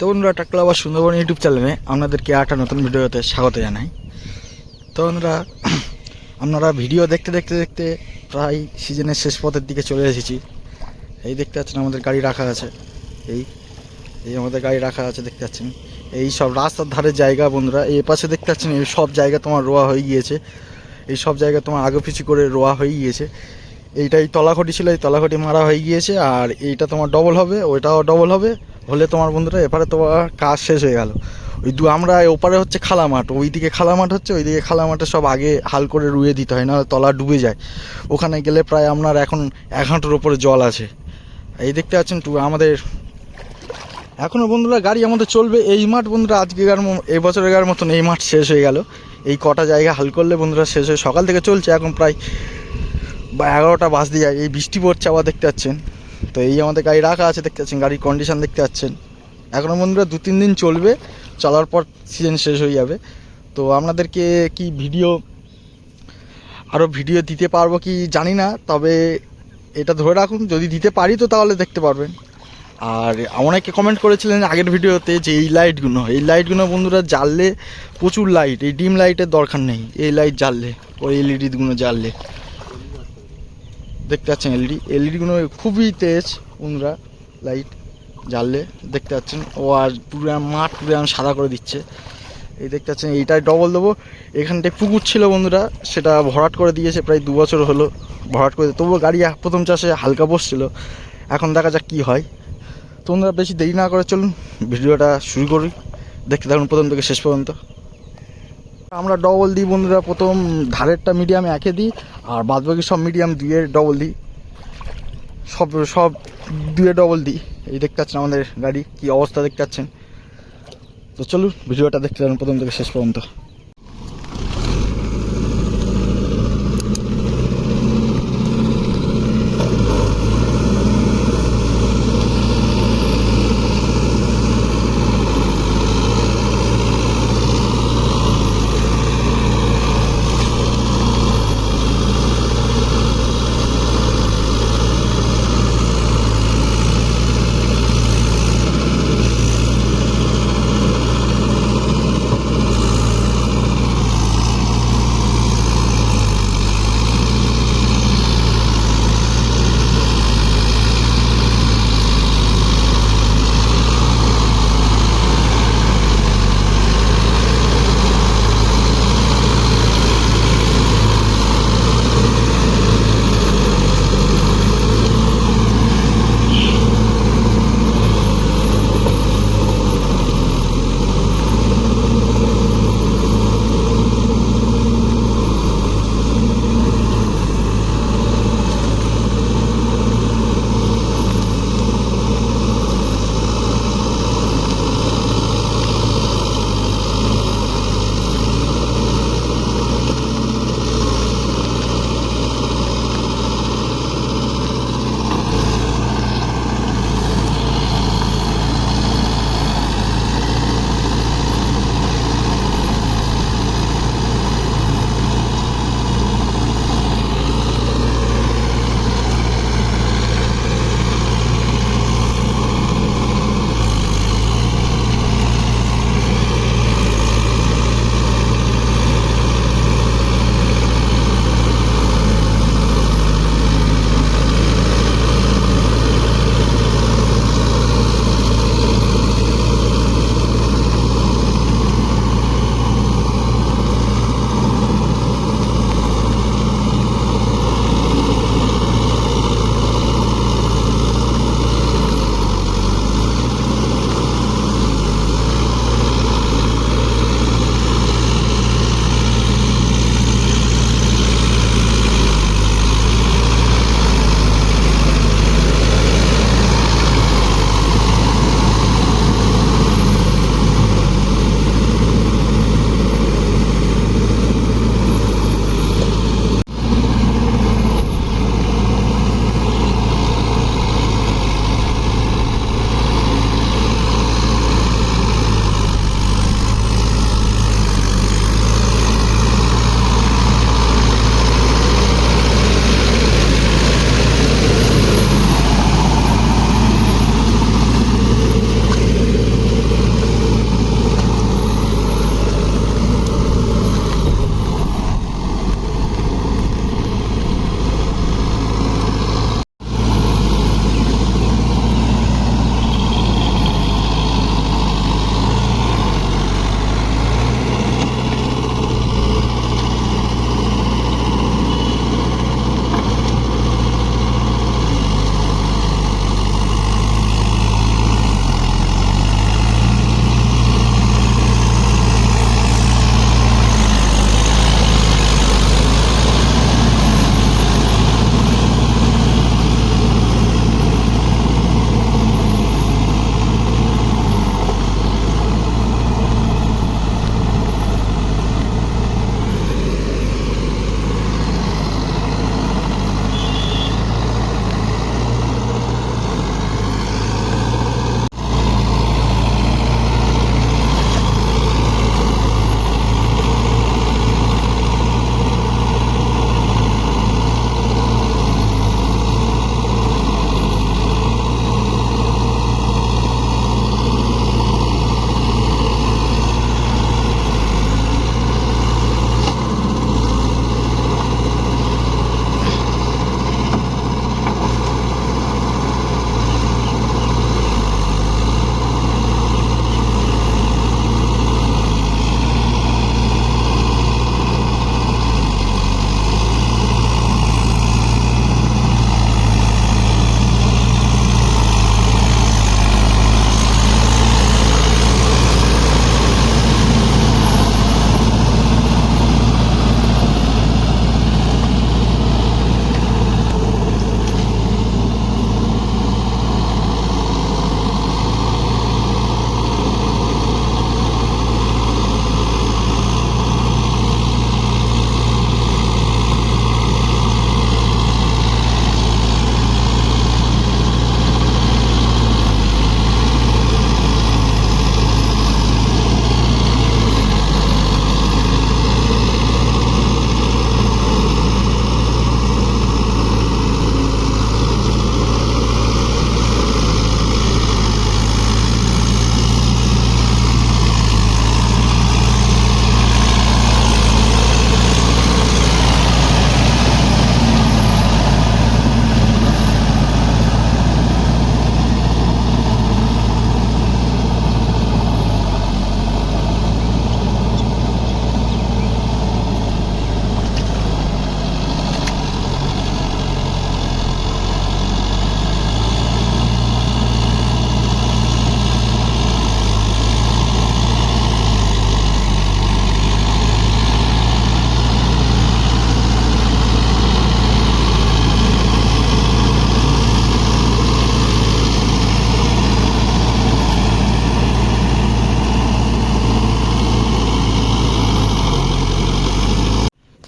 তো বন্ধুরা টাকলা আবার সুন্দরবন ইউটিউব চ্যানেলে আপনাদেরকে একটা নতুন ভিডিওতে স্বাগত জানাই। তো বন্ধুরা আপনারা ভিডিও দেখতে দেখতে দেখতে প্রায় সিজনের শেষ পথের দিকে চলে এসেছি। এই দেখতে পাচ্ছেন আমাদের গাড়ি রাখা আছে। এই এই আমাদের গাড়ি রাখা আছে দেখতে পাচ্ছেন। এই সব রাস্তার ধারে জায়গা বন্ধুরা, এই পাশে দেখতে পাচ্ছেন এই সব জায়গা তোমার রোয়া হয়ে গিয়েছে। এই সব জায়গা তোমার আগে পিছু করে রোয়া হয়ে গিয়েছে। এইটাই তলাখটি ছিল, এই তলাখটি মারা হয়ে গিয়েছে আর এইটা তোমার ডবল হবে, ওইটাও ডবল হবে। হলে তোমার বন্ধুরা, এপারে তোমার কাজ শেষ হয়ে গেল। ওই দু আমরা ওপারে হচ্ছে খালা মাঠ ওইদিকে খালা মাঠ হচ্ছে, ওইদিকে খালা মাঠে সব আগে হাল করে রুয়ে দিতে হয় না তলা ডুবে যায়। ওখানে গেলে প্রায় আপনার এখন এক হাঁটুর ওপরে জল আছে। এই দেখতে পাচ্ছেন টু আমাদের এখনও বন্ধুরা গাড়ি আমাদের চলবে, এই মাঠ বন্ধুরা আজকেকার এই বছরের মতন এই মাঠ শেষ হয়ে গেল। এই কটা জায়গা হাল করলে বন্ধুরা শেষ হয়ে সকাল থেকে চলছে, এখন প্রায় বা এগারোটা বাস দিয়ে যায়। এই বৃষ্টি পড়ছে আবার দেখতে পাচ্ছেন। তো এই আমাদের গাড়ি রাখা আছে, দেখতে পাচ্ছেন, গাড়ির কন্ডিশন দেখতে পাচ্ছেন। এখনও বন্ধুরা দু, তিন দিন চলবে, চলার পর সিজন শেষ হয়ে যাবে। তো আপনাদেরকে কি ভিডিও আরও ভিডিও দিতে পারব কি জানি না, তবে এটা ধরে রাখুন, যদি দিতে পারি তো তাহলে দেখতে পারবেন। আর অনেকে কমেন্ট করেছিলেন আগের ভিডিওতে যে এই লাইটগুলো এই লাইটগুলো বন্ধুরা জ্বাললে প্রচুর লাইট এই ডিম লাইটের দরকার নেই, এই লাইট জ্বাললে, ওই এলইডিগুলো জ্বাললে। দেখতে পাচ্ছেন এলইডি এলইডিগুলো খুবই তেজ বন্ধুরা লাইট জ্বাললে দেখতে পাচ্ছেন। ও আর পুরো মাঠ পুরো সাদা করে দিচ্ছে। এই দেখতে পাচ্ছেন এইটাই ডবল দেবো। এখানটায় পুকুর ছিল বন্ধুরা, সেটা ভরাট করে দিয়েছে, প্রায় দু বছর হলো ভরাট করে তবুও গাড়ি প্রথম চাষে হালকা বসছিল। এখন দেখা যাক কী হয়। তোমরা বেশি দেরি না করে চলুন, ভিডিওটা শুরু করি। দেখতে থাকুন প্রথম থেকে শেষ পর্যন্ত। আমরা ডবল দিই বন্ধুরা। প্রথম ধারেরটা মিডিয়াম একে দিই, আর বাদবাকি সব মিডিয়াম দুয়ে ডবল দিই। সব সব দুয়ে ডবল দিই। এই দেখতে পাচ্ছেন আমাদের গাড়ি, কি অবস্থা দেখতে পাচ্ছেন? তো চলুন, ভিডিওটা দেখতে পারেন প্রথম থেকে শেষ পর্যন্ত।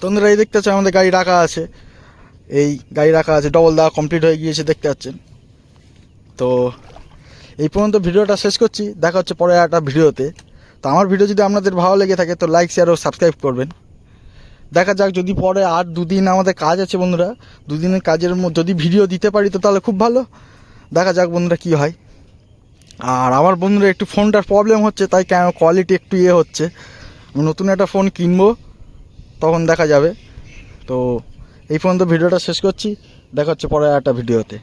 তো বন্ধুরা এই দেখতে আমাদের গাড়ি রাখা আছে। এই গাড়ি রাখা আছে ডবল দেওয়া কমপ্লিট হয়ে গিয়েছে, দেখতে পাচ্ছেন। তো এই পর্যন্ত ভিডিওটা শেষ করছি, দেখা হচ্ছে পরে একটা ভিডিওতে। তো আমার ভিডিও যদি আপনাদের ভালো লেগে থাকে, তো লাইক শেয়ার ও সাবস্ক্রাইব করবেন। দেখা যাক, যদি পরে আর দুদিন আমাদের কাজ আছে বন্ধুরা, দুদিনের কাজের মধ্যে যদি ভিডিও দিতে পারি, তো তাহলে খুব ভালো। দেখা যাক বন্ধুরা কী হয়। আর আমার বন্ধুরা একটু ফোনটার প্রবলেম হচ্ছে, তাই কেন কোয়ালিটি একটু ইয়ে হচ্ছে। নতুন একটা ফোন কিনবো। তখন দেখা যাবে। তো এই পর্যন্ত ভিডিওটা শেষ করছি। দেখা হচ্ছে পরে একটা ভিডিওতে।